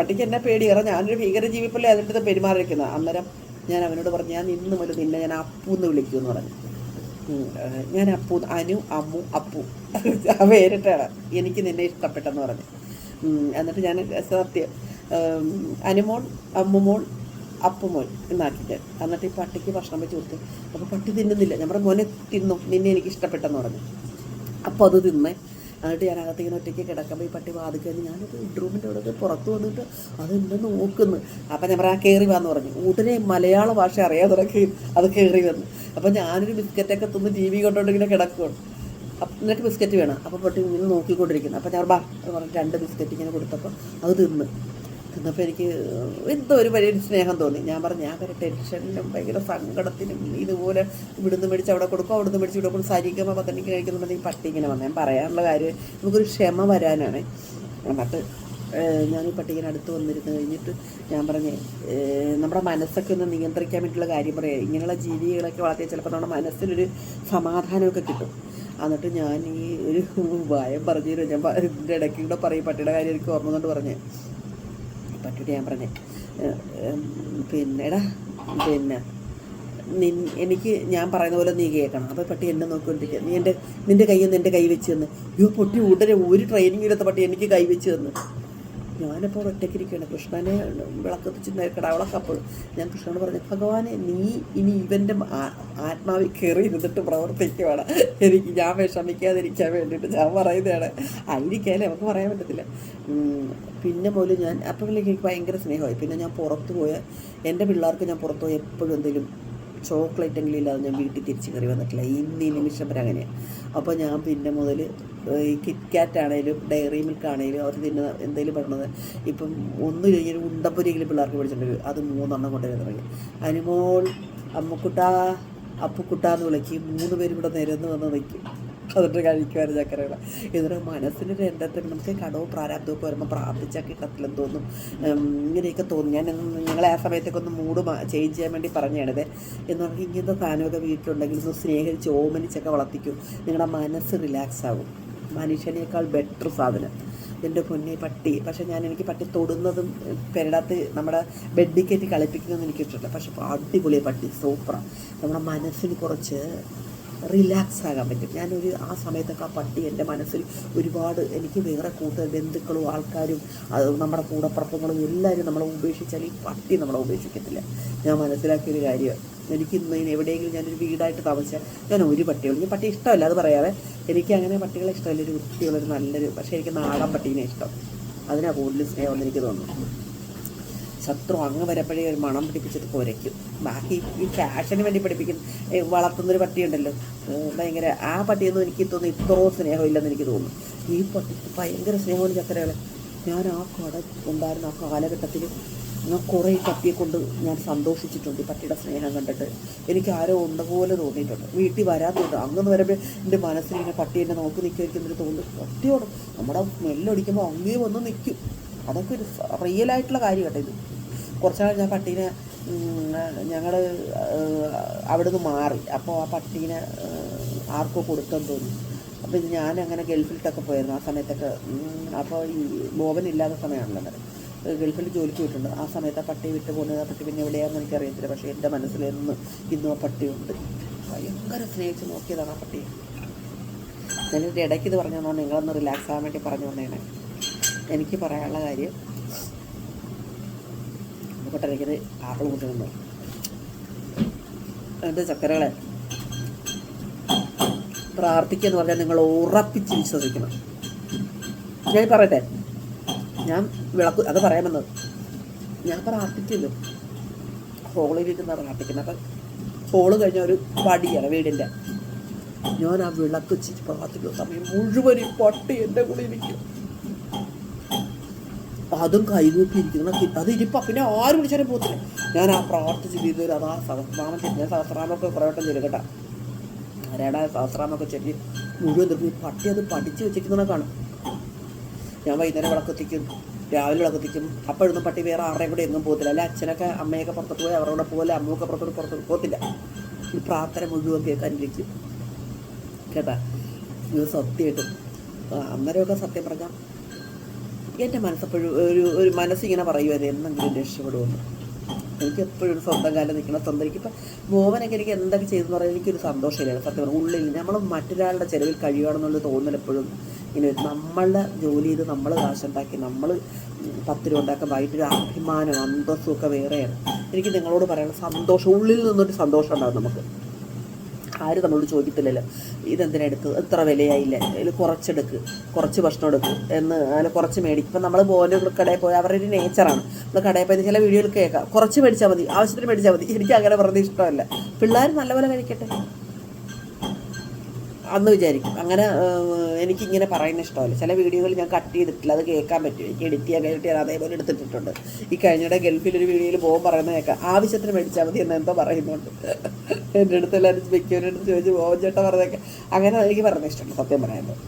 പട്ടിക്ക് എന്നെ പേടി. കാരണം ഞാനൊരു ഭീകര ജീവിപ്പല്ലേ അതിന്റെ പെരുമാറിയിരിക്കുന്നത്. അന്നേരം ഞാൻ അവനോട് പറഞ്ഞു ഞാൻ ഇന്ന് മുതൽ നിന്നെ ഞാൻ അപ്പൂന്ന് വിളിക്കുമെന്ന് പറഞ്ഞു. ഞാൻ അപ്പു അനു അമ്മു അപ്പു. ആ പേരിട്ടാണ് എനിക്ക് നിന്നെ ഇഷ്ടപ്പെട്ടെന്ന് പറഞ്ഞു. എന്നിട്ട് ഞാൻ സത്യം അനുമോൾ അമ്മുമോൾ അപ്പുമോൾ എന്നാക്കിയിട്ട്. എന്നിട്ട് ഈ പട്ടിക്ക് ഭക്ഷണം വെച്ച് കൊടുത്തു അപ്പോൾ പട്ടി തിന്നുന്നില്ല. നമ്മുടെ മോനെ തിന്നു. നിന്നെ എനിക്ക് ഇഷ്ടപ്പെട്ടെന്ന് പറഞ്ഞു. അപ്പോൾ അത് തിന്നേ. എന്നിട്ട് ഞാൻ അകത്ത് ഇങ്ങനെ ഒറ്റയ്ക്ക് കിടക്കുമ്പോൾ ഈ പട്ടി വാതിക്കൽ ഞാനൊരു ബെഡ്റൂമിന്റെ അവിടെ പുറത്ത് വന്നിട്ട് അതെന്നെ നോക്കുന്നു. അപ്പം ഞാൻ പറയാം കയറി വാന്ന് പറഞ്ഞു. ഉടനെ മലയാള ഭാഷ അറിയാതെ അത് കയറി വന്നു. അപ്പം ഞാനൊരു ബിസ്ക്കറ്റൊക്കെ തിന്ന് ടി വി കൊണ്ടോണ്ട് ഇങ്ങനെ കിടക്കുകയാണ് അപ്പം എന്നിട്ട് ബിസ്ക്കറ്റ് വേണം. അപ്പോൾ പട്ടി ഇങ്ങനെ നോക്കിക്കൊണ്ടിരിക്കുന്നു. അപ്പോൾ ഞാൻ ബാ എന്ന് പറഞ്ഞിട്ട് രണ്ട് ബിസ്ക്കറ്റ് ഇങ്ങനെ കൊടുത്തപ്പോൾ അത് തിന്ന്. തിന്നപ്പോൾ എനിക്ക് എന്തോ ഒരു വലിയ സ്നേഹം തോന്നി. ഞാൻ പറഞ്ഞു ഞാൻ വരെ ടെൻഷനിലും ഭയങ്കര സങ്കടത്തിനും ഇതുപോലെ ഇവിടുന്ന് മേടിച്ച് അവിടെ കൊടുക്കും അവിടുന്ന് മേടിച്ച് ഇവിടെ കൊടുക്കും. സരിക്കുമ്പോൾ പത്തണിക്ക് കഴിക്കുന്നുണ്ടെങ്കിൽ പട്ടി ഇങ്ങനെ വന്നു. ഞാൻ പറയാനുള്ള കാര്യം നമുക്കൊരു ക്ഷമ വരാനാണ്. എന്നിട്ട് ഞാൻ ഈ പട്ടികന് അടുത്ത് വന്നിരുന്ന് കഴിഞ്ഞിട്ട് ഞാൻ പറഞ്ഞേ നമ്മുടെ മനസ്സൊക്കെ ഒന്ന് നിയന്ത്രിക്കാൻ വേണ്ടിയിട്ടുള്ള കാര്യം പറയാം. ഇങ്ങനെയുള്ള ജീവികളൊക്കെ വളർത്തിയാൽ ചിലപ്പോൾ നമ്മുടെ മനസ്സിനൊരു സമാധാനമൊക്കെ കിട്ടും. എന്നിട്ട് ഞാൻ ഈ ഒരു ഭയം പറഞ്ഞിരുന്നു. ഞാൻ ഇതിന്റെ ഇടയ്ക്ക് കൂടെ പറയും പട്ടിയുടെ കാര്യം എനിക്ക് ഓർമ്മ കൊണ്ട് പറഞ്ഞേ. പട്ടിയുടെ ഞാൻ പറഞ്ഞേ ഏഹ്, പിന്നെ നിൻ എനിക്ക് ഞാൻ പറയുന്ന പോലെ നീ കേൾക്കണം അപ്പോൾ പട്ടി എന്നെ നോക്കിക്കൊണ്ടിരിക്കുക നീ എന്റെ നിന്റെ കയ്യിൽ നിന്ന് എന്റെ കൈ വെച്ച് തന്ന്. അയ്യോ പൊട്ടി ഉടനെ ഒരു ട്രെയിനിങ് എടുത്ത പട്ടി എനിക്ക് കൈ വെച്ച് തന്നു. ഞാനിപ്പോൾ ഒറ്റയ്ക്കിരിക്കുകയാണ്. കൃഷ്ണനെ വിളക്കത്തിച്ച് കടാവിളക്ക് അപ്പോൾ ഞാൻ കൃഷ്ണനോട് പറഞ്ഞു ഭഗവാനെ നീ ഇനി ഇവന്റെ ആത്മാവി കയറി ഇരുന്നിട്ട് പ്രവർത്തിക്കുവാണ്. എനിക്ക് ഞാൻ വിഷമിക്കാതിരിക്കാൻ വേണ്ടിയിട്ട് ഞാൻ പറയുന്നതാണ്. ആയിരിക്കാല്ലേ നമുക്ക് പറയാൻ പറ്റത്തില്ല. പിന്നെ പോലും ഞാൻ അപ്പോഴേക്ക് എനിക്ക് ഭയങ്കര സ്നേഹമായി. പിന്നെ ഞാൻ പുറത്തു പോയ എന്റെ പിള്ളേർക്ക് ഞാൻ പുറത്തു പോയി എപ്പോഴും എന്തെങ്കിലും ചോക്ലേറ്റ് എങ്കിലും ഇല്ലാതെ ഞാൻ വീട്ടിൽ തിരിച്ച് കയറി വന്നിട്ടില്ല. ഇന്ന് നിമിഷം വരെ അങ്ങനെയാണ് അപ്പോൾ ഞാൻ പിന്നെ മുതൽ ഈ കിറ്റ്കാറ്റ് ആണേലും ഡയറി മിൽക്ക് ആണേലും അവർ തിന്നെ എന്തെങ്കിലും പറഞ്ഞത്. ഇപ്പം ഒന്ന് കഴിഞ്ഞൊരു ഉണ്ടപ്പൊരിയെങ്കിലും പിള്ളേർക്ക് പിടിച്ചിട്ടുണ്ട് അത് മൂന്നെണ്ണം കൊണ്ടുവരാൻ തുടങ്ങി. അനുമോൾ അമ്മക്കുട്ട അപ്പുക്കുട്ട എന്ന് വിളിക്കും. മൂന്ന് പേരും ഇവിടെ നിരന്ന് വന്ന് നിൽക്കും. അതിട്ട് കഴിക്കുമായിരുന്നു ചക്കരകളെ. ഇതൊരു മനസ്സിനൊരു എന്റർടൈൻമെന്റ് നമുക്ക് കടവും പ്രാരാബ്ദമൊക്കെ വരുമ്പോൾ പ്രാർത്ഥിച്ചാൽ കിട്ടത്തില്ലെന്ന് തോന്നും. ഇങ്ങനെയൊക്കെ തോന്നും. ഞാൻ ഞങ്ങളെ ആ സമയത്തൊക്കെ ഒന്ന് മൂഡ് ചേഞ്ച് ചെയ്യാൻ വേണ്ടി പറഞ്ഞാണിത് എന്ന് പറഞ്ഞാൽ ഇങ്ങനത്തെ സാധനമൊക്കെ വീട്ടിലുണ്ടെങ്കിൽ ഒന്ന് സ്നേഹിച്ച് ഓമനിച്ചൊക്കെ വളർത്തിക്കും. നിങ്ങളുടെ മനസ്സ് റിലാക്സ് ആകും മനുഷ്യനേക്കാൾ ബെറ്റർ സാധനം. എന്റെ പൊന്നെ പട്ടി. പക്ഷേ ഞാൻ എനിക്ക് പട്ടി തൊടുന്നതും പെരടത്ത് നമ്മുടെ ബെഡിൽ കയറ്റി കളിപ്പിക്കുന്നതും എനിക്ക് ഇഷ്ടമില്ല പക്ഷേ അടിപൊളിയ പട്ടി. സൂപ്പറാണ് നമ്മുടെ മനസ്സിന് കുറച്ച് റിലാക്സ് ആകാൻ പറ്റും. ഞാനൊരു ആ സമയത്തൊക്കെ ആ പട്ടി എന്റെ മനസ്സിൽ ഒരുപാട് എനിക്ക് വേറെ കൂട്ടുകാർ ബന്ധുക്കളും ആൾക്കാരും നമ്മുടെ കൂടപ്പുറപ്പങ്ങളും എല്ലാവരും നമ്മളെ ഉപേക്ഷിച്ചാൽ ഈ പട്ടി നമ്മളെ ഉപേക്ഷിക്കത്തില്ല. ഞാൻ മനസ്സിലാക്കിയൊരു കാര്യം എനിക്ക് ഇന്ന് ഇനി എവിടെയെങ്കിലും ഞാനൊരു വീടായിട്ട് താമസിച്ചാൽ ഞാൻ ഒരു പട്ടിയുള്ളൂ. ഞാൻ പട്ടി ഇഷ്ടമല്ല അത് പറയാതെ എനിക്ക് അങ്ങനെ പട്ടികളെ ഇഷ്ടമല്ല ഒരു വൃത്തിയുള്ളൊരു നല്ലൊരു പക്ഷേ എനിക്ക് നാടൻ പട്ടീനെ ഇഷ്ടം. അതിനാണ് കൂടുതൽ സ്നേഹമെന്ന് എനിക്ക് തോന്നുന്നു ശത്രു അങ്ങ് വരപ്പോഴേ ഒരു മണം പിടിപ്പിച്ചിട്ട് കുരയ്ക്കും ബാക്കി ഈ ഫാഷന് വേണ്ടി പഠിപ്പിക്കുന്ന വളർത്തുന്നൊരു പട്ടിയുണ്ടല്ലോ. ഭയങ്കര ആ പട്ടിയൊന്നും എനിക്ക് തോന്നുന്നു ഇത്രയോ സ്നേഹമില്ലെന്ന് എനിക്ക് തോന്നുന്നു. ഈ പട്ടി ഭയങ്കര സ്നേഹമാണ് ചക്കരകളെ. ഞാൻ ആ കട ഉണ്ടായിരുന്ന ആ കാലഘട്ടത്തിൽ ഞാൻ കുറേ പട്ടിയെ കൊണ്ട് ഞാൻ സന്തോഷിച്ചിട്ടുണ്ട് പട്ടിയുടെ സ്നേഹം കണ്ടിട്ട്. എനിക്ക് ആരോ ഉണ്ട പോലെ തോന്നിയിട്ടുണ്ട്. വീട്ടിൽ വരാത്തതുകൊണ്ട് അങ്ങനെ വരുമ്പോൾ എന്റെ മനസ്സിൽ ഇങ്ങനെ പട്ടി എന്നെ നോക്കി നിൽക്കുന്നൊരു തോന്നുന്നു. പട്ടിയോട് നമ്മുടെ സ്മെല്ലടിക്കുമ്പോൾ അങ്ങേ വന്ന് നിൽക്കും. അതൊക്കെ ഒരു റിയൽ ആയിട്ടുള്ള കാര്യം കേട്ടോ ഇത് കുറച്ചാൾ ഞാൻ പട്ടീനെ ഞങ്ങൾ അവിടെ നിന്ന് മാറി. അപ്പോൾ ആ പട്ടീനെ ആർക്കോ കൊടുത്തെന്ന് തോന്നി. അപ്പോൾ ഇത് ഞാൻ അങ്ങനെ ഗൾഫിലൊക്കെ പോയിരുന്നു ആ സമയത്തൊക്കെ. അപ്പോൾ ഈ ബോബനില്ലാത്ത സമയമാണല്ലോ ഗൾഫിൽ ജോലിക്ക് പോയിട്ടുണ്ട്. ആ സമയത്ത് ആ പട്ടി വിട്ട് പോകുന്നത് ആ പട്ടി പിന്നെ എവിടെയാണെന്ന് എനിക്കറിയത്തില്ല. പക്ഷേ എന്റെ മനസ്സിൽ എന്ന് ഇന്നും ആ പട്ടിയുണ്ട് ഭയങ്കര സ്നേഹിച്ച് നോക്കിയതാണ് ആ പട്ടിയെ. ഞാനിത് ഇടയ്ക്ക് ഇത് പറഞ്ഞു തന്നോ നിങ്ങളൊന്ന് റിലാക്സ് ആകാൻ വേണ്ടി പറഞ്ഞു തന്നേനെ എനിക്ക് പറയാനുള്ള കാര്യം കൊട്ടരയ്ക്കത് ആപ്പിൾ കൂട്ടുന്നു എന്റെ ചക്കരകളെ പ്രാർത്ഥിക്കുക എന്ന് പറഞ്ഞാൽ നിങ്ങൾ ഉറപ്പിച്ച് വിശ്വസിക്കണം. ഞാൻ പറയട്ടെ ഞാൻ വിളക്ക് അത് പറയാൻ വന്നത് ഞാൻ പ്രാർത്ഥിക്കുന്നു ഹോളിലിരുന്ന പ്രാർത്ഥിക്കുന്നത്. അപ്പം ഹോൾ കഴിഞ്ഞ ഒരു പടിയാണ് വീടിന്റെ. ഞാൻ ആ വിളക്ക് വെച്ചിട്ട് പ്രാർത്ഥിക്കുന്ന സമയം മുഴുവൻ ഈ പട്ടി എന്റെ കൂടെ ഇരിക്കും. അതും കൈകൂപ്പിയിരിക്കുന്നു അത് ഇരിപ്പ. പിന്നെ ആരും വിളിച്ചാലും പോകത്തില്ല. ഞാൻ ആ പ്രാർത്ഥിച്ച് ചെയ്തൊരു അതാ സഹസ്രാമം ചെല്ലി. ഞാൻ സഹസ്രാമൊക്കെ കുറേ വട്ടം ചെല്ലുകട്ടെ കേട്ടാ. ആരാടാ സഹസ്രാമൊക്കെ ചെല്ലി. മുഴുവൻ ഈ പട്ടി അത് പഠിച്ച് വെച്ചിരിക്കുന്ന കാണും. ഞാൻ വൈകുന്നേരം വിളക്കത്തിക്കും രാവിലെ വിളക്കത്തിക്കും അപ്പോഴൊന്നും പട്ടി വേറെ ആരുടെയും കൂടെ എങ്ങും പോകത്തില്ല. അല്ലെ അച്ഛനൊക്കെ അമ്മയൊക്കെ പുറത്തോട്ട് പോയി അവരോട് പോലെ അമ്മയൊക്കെ പുറത്തോട്ട് പുറത്തോട്ട് പോകത്തില്ല. ഈ പ്രാർത്ഥന മുഴുവൻ കേൾക്കാനിരിക്കും കേട്ടാ? ഇത് സത്യമായിട്ടും. അന്നേരമൊക്കെ സത്യം പറഞ്ഞാൽ എന്റെ മനസ്സെപ്പോഴും ഒരു ഒരു മനസ്സിങ്ങനെ പറയുമായിരുന്നു എന്നെങ്കിലും രക്ഷപ്പെടുമെന്ന് എനിക്ക് എപ്പോഴും ഒരു സ്വന്തം കാലം നിൽക്കണം സ്വന്തം എനിക്കിപ്പോൾ മോവനൊക്കെ എനിക്ക് എന്തൊക്കെ ചെയ്തെന്ന് പറഞ്ഞാൽ എനിക്കൊരു സന്തോഷമില്ല സത്യം പറഞ്ഞു ഉള്ളിൽ നമ്മൾ മറ്റൊരാളുടെ ചിലവിൽ കഴിയുകയാണെന്നുള്ളത് തോന്നൽ എപ്പോഴും ഇങ്ങനെ. നമ്മളുടെ ജോലി ചെയ്ത് നമ്മൾ കാശുണ്ടാക്കി നമ്മൾ പത്ത് രൂപ അതിന്റെ ഒരു അഭിമാനം അന്തസ്സും ഒക്കെ വേറെയാണ്. എനിക്ക് നിങ്ങളോട് പറയാനുള്ള സന്തോഷം ഉള്ളിൽ നിന്നൊരു സന്തോഷം ഉണ്ടാകും നമുക്ക്. ആരും നമ്മളോട് ചോദിക്കത്തില്ലല്ലോ? ഇതെന്തിനാ എടുത്തത് എത്ര വിലയായില്ല? ഇതിൽ കുറച്ചെടുക്ക്. കുറച്ച് ഭക്ഷണം എടുക്ക് എന്ന് അങ്ങനെ കുറച്ച് മേടിക്കും ഇപ്പം നമ്മൾ പോലെ കടയിൽ പോയി അവരുടെ ഒരു നേച്ചറാണ് നമ്മൾ കടയിൽ പോയി ചില വീഡിയോയിൽ കേൾക്കാം. കുറച്ച് മേടിച്ചാൽ മതി. ആവശ്യത്തിന് മേടിച്ചാൽ മതി. എനിക്ക് അങ്ങനെ വെറുതെ ഇഷ്ടമല്ല. പിള്ളേർ നല്ലപോലെ കഴിക്കട്ടെ. അന്ന് വിചാരിക്കും. അങ്ങനെ എനിക്ക് എനിക്കിങ്ങനെ പറയുന്ന ഇഷ്ടമല്ല. ചില വീഡിയോകൾ ഞാൻ കട്ട് ചെയ്തിട്ടില്ല. അത് കേൾക്കാൻ പറ്റും. എനിക്ക് എഡിറ്റ് ചെയ്യാൻ കഴിഞ്ഞിട്ട് ഞാൻ അതേപോലെ എടുത്തിട്ടുണ്ട് ഈ കഴിഞ്ഞിടെ ഗൾഫിൽ ഒരു വീഡിയോയിൽ പോകും പറയുന്നത് കേൾക്കാം. ആവശ്യത്തിന് മേടിച്ചാൽ മതി എന്ന് എന്തോ പറയുന്നുണ്ട്. എന്റെ അടുത്ത് എല്ലാവരും വെക്കുന്നതിനടുത്ത് ചോദിച്ച് ചോദിച്ചു ചേട്ടാ ചേട്ടൻ പറഞ്ഞൊക്കെ അങ്ങനെ എനിക്ക് പറയുന്ന ഇഷ്ടമുണ്ട് സത്യം പറയുന്നത്.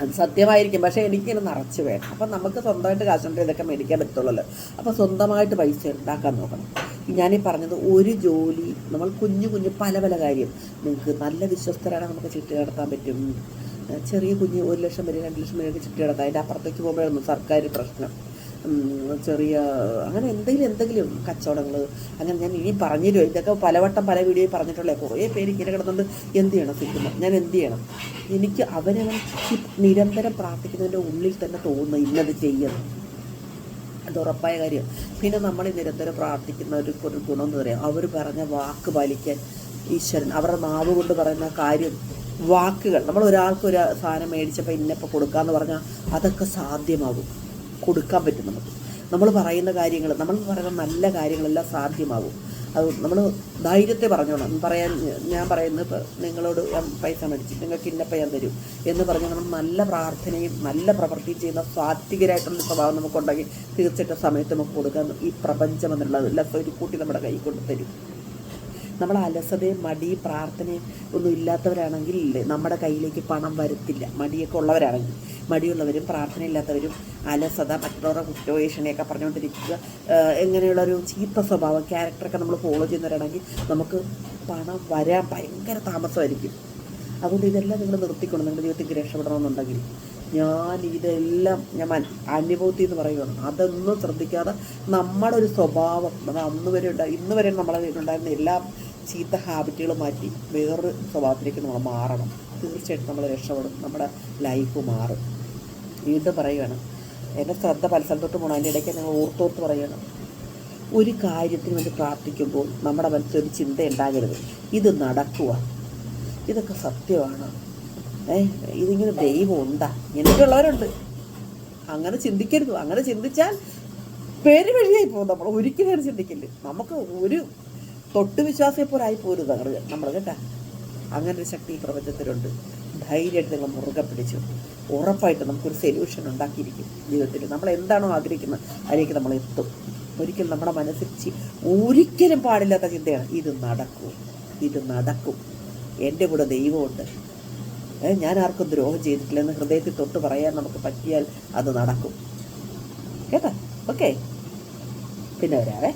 അത് സത്യമായിരിക്കും. പക്ഷേ എനിക്കിങ്ങനെ നിറച്ച് വേണം. അപ്പം നമുക്ക് സ്വന്തമായിട്ട് കാശുണ്ടെങ്കിൽ ഇതൊക്കെ മേടിക്കാൻ പറ്റുള്ളൂ അപ്പോൾ സ്വന്തമായിട്ട് പൈസ ഉണ്ടാക്കാൻ നോക്കണം. ഞാനീ പറഞ്ഞത് ഒരു ജോലി നമ്മൾ കുഞ്ഞു കുഞ്ഞു പല പല കാര്യം. നിങ്ങൾക്ക് നല്ല വിശ്വസ്തരാണ് നമുക്ക് ചിട്ടി നടത്താൻ പറ്റും. ചെറിയ കുഞ്ഞ് ഒരു ലക്ഷം വരെ രണ്ട് ലക്ഷം വരെയൊക്കെ ചിട്ടി നടത്താം. അതിന്റെ അപ്പുറത്തേക്ക് പോകുമ്പോഴാണ് സർക്കാർ പ്രശ്നം. ചെറിയ അങ്ങനെ എന്തെങ്കിലും എന്തെങ്കിലും കച്ചവടങ്ങൾ അങ്ങനെ ഞാൻ ഇനി പറഞ്ഞു ഇതൊക്കെ പലവട്ടം പല വീഡിയോയിൽ പറഞ്ഞിട്ടുള്ള കുറേ പേര് ഇങ്ങനെ കിടന്നുകൊണ്ട് എന്ത് ചെയ്യണം സിക്കുമ്പോൾ ഞാൻ എന്ത് ചെയ്യണം? എനിക്ക് അവനവൻ നിരന്തരം പ്രാർത്ഥിക്കുന്നതിന്റെ ഉള്ളിൽ തന്നെ തോന്നുന്നു ഇന്നത് ചെയ്യണം. അത് ഉറപ്പായ കാര്യം. പിന്നെ നമ്മൾ നിരന്തരം പ്രാർത്ഥിക്കുന്ന ഒരു ഗുണം എന്ന് പറയാം. അവർ പറഞ്ഞ വാക്ക് പാലിക്കാൻ ഈശ്വരൻ അവരുടെ നാവ് കൊണ്ട് പറയുന്ന കാര്യം വാക്കുകൾ. നമ്മൾ ഒരാൾക്ക് ഒരു സാധനം മേടിച്ചപ്പോൾ ഇന്നപ്പോൾ കൊടുക്കാന്ന് പറഞ്ഞാൽ അതൊക്കെ സാധ്യമാകും. കൊടുക്കാൻ പറ്റും നമുക്ക്. നമ്മൾ പറയുന്ന കാര്യങ്ങൾ നമ്മൾ പറയുന്ന നല്ല കാര്യങ്ങളെല്ലാം സാധ്യമാകും. അത് നമ്മൾ ധൈര്യത്തെ പറഞ്ഞോണം. പറയാൻ ഞാൻ പറയുന്നത് ഇപ്പോൾ നിങ്ങളോട് പൈസ മേടിച്ച് നിങ്ങൾക്ക് ഇന്നപ്പം ഞാൻ തരും എന്ന് പറഞ്ഞ് നമ്മൾ നല്ല പ്രാർത്ഥനയും നല്ല പ്രവൃത്തിയും ചെയ്യുന്ന സാത്വികരായിട്ടുള്ള സ്വഭാവം നമുക്കുണ്ടെങ്കിൽ തീർച്ചയായിട്ടും സമയത്ത് നമുക്ക് കൊടുക്കാൻ ഈ പ്രപഞ്ചം എന്നുള്ളത് എല്ലാം ഒരു കൂട്ടി നമ്മുടെ കൈ കൊണ്ട് തരും. നമ്മൾ അലസതയും മടി പ്രാർത്ഥനയും ഒന്നും ഇല്ലാത്തവരാണെങ്കിൽ നമ്മുടെ കയ്യിലേക്ക് പണം വരത്തില്ല. മടിയൊക്കെ ഉള്ളവരാണെങ്കിൽ. മടിയുള്ളവരും പ്രാർത്ഥന പ്രാർത്ഥനയില്ലാത്തവരും അലസത മറ്റുള്ളവരുടെ കുറ്റവേഷണയൊക്കെ പറഞ്ഞുകൊണ്ടിരിക്കുക എങ്ങനെയുള്ളൊരു ചീത്ത സ്വഭാവം ക്യാരക്ടറൊക്കെ നമ്മൾ ഫോളോ ചെയ്യുന്നവരാണെങ്കിൽ നമുക്ക് പണം വരാൻ ഭയങ്കര താമസമായിരിക്കും. അതുകൊണ്ട് ഇതെല്ലാം നിങ്ങൾ നിർത്തിക്കൊണ്ട് നിങ്ങളുടെ ജീവിതത്തിൽ രക്ഷപ്പെടണമെന്നുണ്ടെങ്കിൽ ഞാൻ ഇതെല്ലാം ഞാൻ അനുഭവത്തിൽ എന്ന് പറയുകയാണ് അതൊന്നും ശ്രദ്ധിക്കാതെ നമ്മുടെ ഒരു സ്വഭാവം നമ്മൾ അന്ന് വരെ ഉണ്ടായി ഇന്ന് വരെ നമ്മളെ ഉണ്ടായിരുന്ന എല്ലാ ചീത്ത ഹാബിറ്റുകളും മാറ്റി വേറൊരു സ്വഭാവത്തിലേക്ക് നമ്മൾ മാറണം. തീർച്ചയായിട്ടും നമ്മൾ രക്ഷപ്പെടും നമ്മുടെ ലൈഫ് മാറും. വീണ്ടും പറയുകയാണ് എന്റെ ശ്രദ്ധ പല സ്ഥലത്തോട്ട് പോകണം അതിന്റെ ഇടയ്ക്ക് ഞങ്ങൾ ഓർത്തോർത്ത് പറയുകയാണ് ഒരു കാര്യത്തിന് വേണ്ടി പ്രാർത്ഥിക്കുമ്പോൾ നമ്മുടെ മനസ്സിൽ ഒരു ചിന്ത ഉണ്ടാകരുത് ഇത് നടക്കുക. ഇതൊക്കെ സത്യമാണ്. ഏ ഇതിങ്ങനെ ദൈവം ഉണ്ടാ? ഇങ്ങനെയൊക്കെയുള്ളവരുണ്ട് അങ്ങനെ ചിന്തിക്കരുത്. അങ്ങനെ ചിന്തിച്ചാൽ പേര് വഴിയായി പോകും നമ്മൾ. ഒരിക്കലും അങ്ങനെ ചിന്തിക്കില്ല. നമുക്ക് ഒരു തൊട്ട് വിശ്വാസിയെ പോലെ ആയി പോരുത് അങ്ങനെ നമ്മൾ കേട്ടാ? അങ്ങനെ ഒരു ശക്തി ഈ പ്രപഞ്ചത്തിലുണ്ട്. ധൈര്യമായിട്ട് നിങ്ങൾ മുറുകെ പിടിച്ചു ഉറപ്പായിട്ട് നമുക്കൊരു സൊല്യൂഷൻ ഉണ്ടാക്കിയിരിക്കും ജീവിതത്തിൽ. നമ്മൾ എന്താണോ ആഗ്രഹിക്കുന്നത് അതിലേക്ക് നമ്മൾ എത്തും. ഒരിക്കലും നമ്മുടെ മനസ്സിൽ ഒരിക്കലും പാടില്ലാത്ത ചിന്തയാണ് ഇത് നടക്കും ഇത് നടക്കും. എന്റെ കൂടെ ദൈവമുണ്ട്. ഞാൻ ആർക്കും ദ്രോഹം ചെയ്തിട്ടില്ലെന്ന് ഹൃദയത്തിൽ തൊട്ട് പറയാൻ നമുക്ക് പറ്റിയാൽ അത് നടക്കും. കേട്ടോ? ഓക്കെ. പിന്നെ വരാവേ.